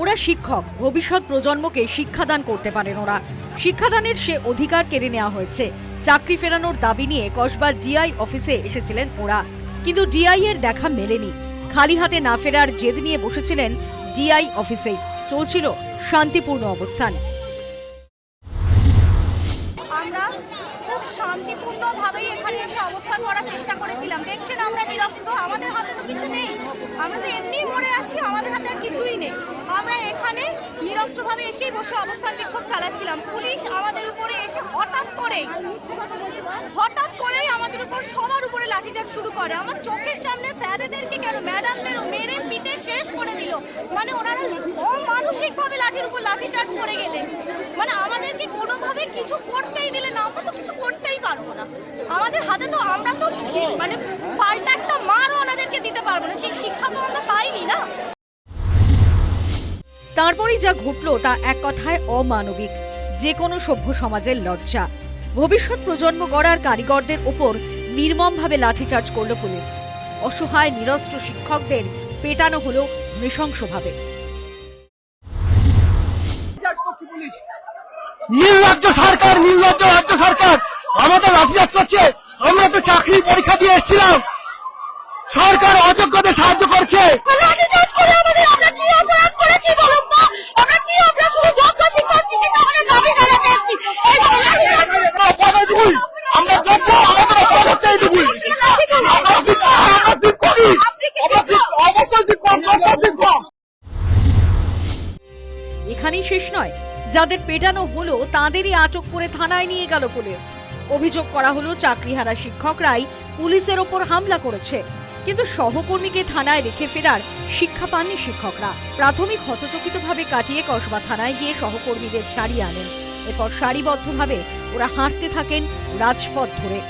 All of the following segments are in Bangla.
ওরা শিক্ষক। ভবিষ্যৎ প্রজন্মকে শিক্ষাদান করতে পারেন ওরা। শিক্ষাদানের সে অধিকার কেড়ে নেওয়া হয়েছে। চাকরি ফেরানোর দাবি নিয়ে কসবা ডিআই অফিসে এসেছিলেন ওরা। কিন্তু ডিআই এর দেখা মেলেনি। খালি হাতে না ফেরার জেদ নিয়ে বসেছিলেন ডিআই অফিসেই চলছিল শান্তিপূর্ণ অবস্থান। করার চেষ্টা আমাদের হাতে তো কিছু নেই। আমরা তো এমনিই মরে আছি, আমাদের হাতে আর কিছুই নেই। আমরা এখানে নিরস্ত্রভাবে এসেই বসে অবস্থান বিক্ষোভ চালাচ্ছিলাম। পুলিশ আমাদের উপরে এসে হঠাৎ করে হঠাৎ করেই আমাদের উপর সবার উপরে লাঠিচার্জ শুরু করে। আমার চোখের সামনে স্যারেদেরকে কেন ম্যাডামদের মেরে পিটে শেষ করে দিল? মানে ওনারা অমানসিকভাবে লাঠির উপর লাঠিচার্জ করে গেলেন। মানে আমাদেরকে কোনোভাবে কিছু করতেই দিলে না। আমরা তো কিছু করতেই পারব না। আমাদের হাতে তো আমরা তো মানে পাল্টা তারপরেই যা ঘটলো তা এক কথায় অমানবিক। যে কোনো সভ্য সমাজের লজ্জা। ভবিষ্যৎ প্রজন্ম গড়ার কারিগরদের ওপর নির্মমভাবে লাঠিচার্জ করল পুলিশ। অসহায় নিরস্ত্র শিক্ষকদের পেটানো হলো নৃশংসভাবে। নির্লজ্জ সরকার নির্লজ্জ রাজ্য সরকার আমাদের লাঠিচার্জ করছে আমরা তো চাকরি পরীক্ষা দিয়ে এসেছিলাম। সরকার অযোগ্যদের সাহায্য করছে অপরাধীগুলি, আমরা যোগ্য এখানেই শেষ নয়। যাদের পেটানো হলো, তাদেরই আটক করে থানায় নিয়ে গেল পুলিশ। অভিযোগ করা হলো, চাকরিহারা শিক্ষকরাই পুলিশের ওপর হামলা করেছে। কিন্তু সহকর্মীকে থানায় রেখে ফেরার শিক্ষা পাননি শিক্ষকরা। প্রাথমিক হতচকিতভাবে কাটিয়ে কসবা থানায় গিয়ে সহকর্মীদের ছাড়িয়ে আনেন। এরপর সারিবদ্ধভাবে ওরা হাঁটতে থাকেন রাজপথ ধরে।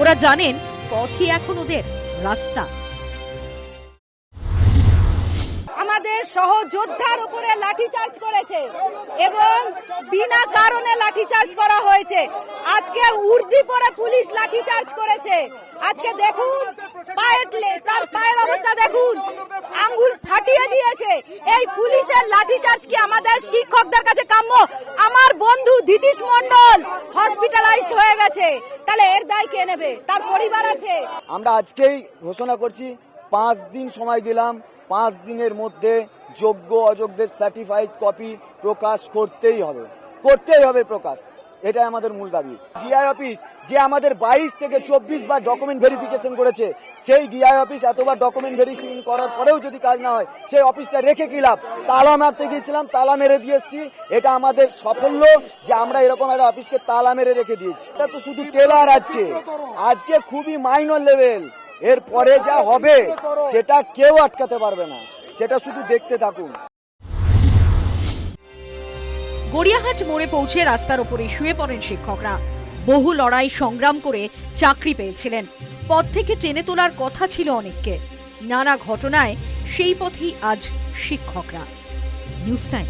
ওরা জানেন পথই এখন ওদের রাস্তা। আমাদের উপরে করেছে এবং বিনা কারণে করা হয়েছে। আজকে উর্দি পরে পুলিশ লাঠিচার্জ করেছে। আজকে দেখুন, পায়ের তার পায়ের অবস্থা দেখুন। আঙ্গুল ফাটিয়ে দিয়েছে। এই পুলিশের লাঠিচার্জ কি আমাদের শিক্ষকদের কাছে কাম্য? আমার মন্ডল হসপিটালাইজড হয়ে গেছে। তাহলে এর দায় কে নেবে? তার পরিবার আছে। আমরা আজকেই ঘোষণা করছি, পাঁচ দিন সময় দিলাম, পাঁচ দিনের মধ্যে যোগ্য অযোগ্যদের সার্টিফাইড কপি প্রকাশ করতেই হবে। করতেই হবে প্রকাশ। এটাই আমাদের মূল দাবি। ডিআই অফিস যে আমাদের বাইশ থেকে চব্বিশ বার ডকুমেন্ট ভেরিফিকেশন করেছে, সেই ডিআই অফিস এতবার ডকুমেন্ট ভেরিফিকেশন করার পরেও যদি কাজ না হয়, সেই অফিসটা রেখে লাভ? তালা মারতে গিয়েছিলাম, তালা মেরে দিয়ে এসেছি। এটা আমাদের সাফল্য যে আমরা এরকম একটা অফিসকে তালা মেরে রেখে দিয়েছি। এটা তো শুধু টেলার আজকে। আজকে খুবই মাইনর লেভেল এর পরে যা হবে, সেটা কেউ আটকাতে পারবে না। সেটা শুধু দেখতে থাকুন। গড়িয়াহাট মোড়ে পৌঁছে রাস্তার ওপরে শুয়ে পড়েন শিক্ষকরা। বহু লড়াই সংগ্রাম করে চাকরি পেয়েছিলেন। পথ থেকে টেনে তোলার কথা ছিল অনেককে। নানা ঘটনায় সেই পথেই আজ শিক্ষকরা। News time.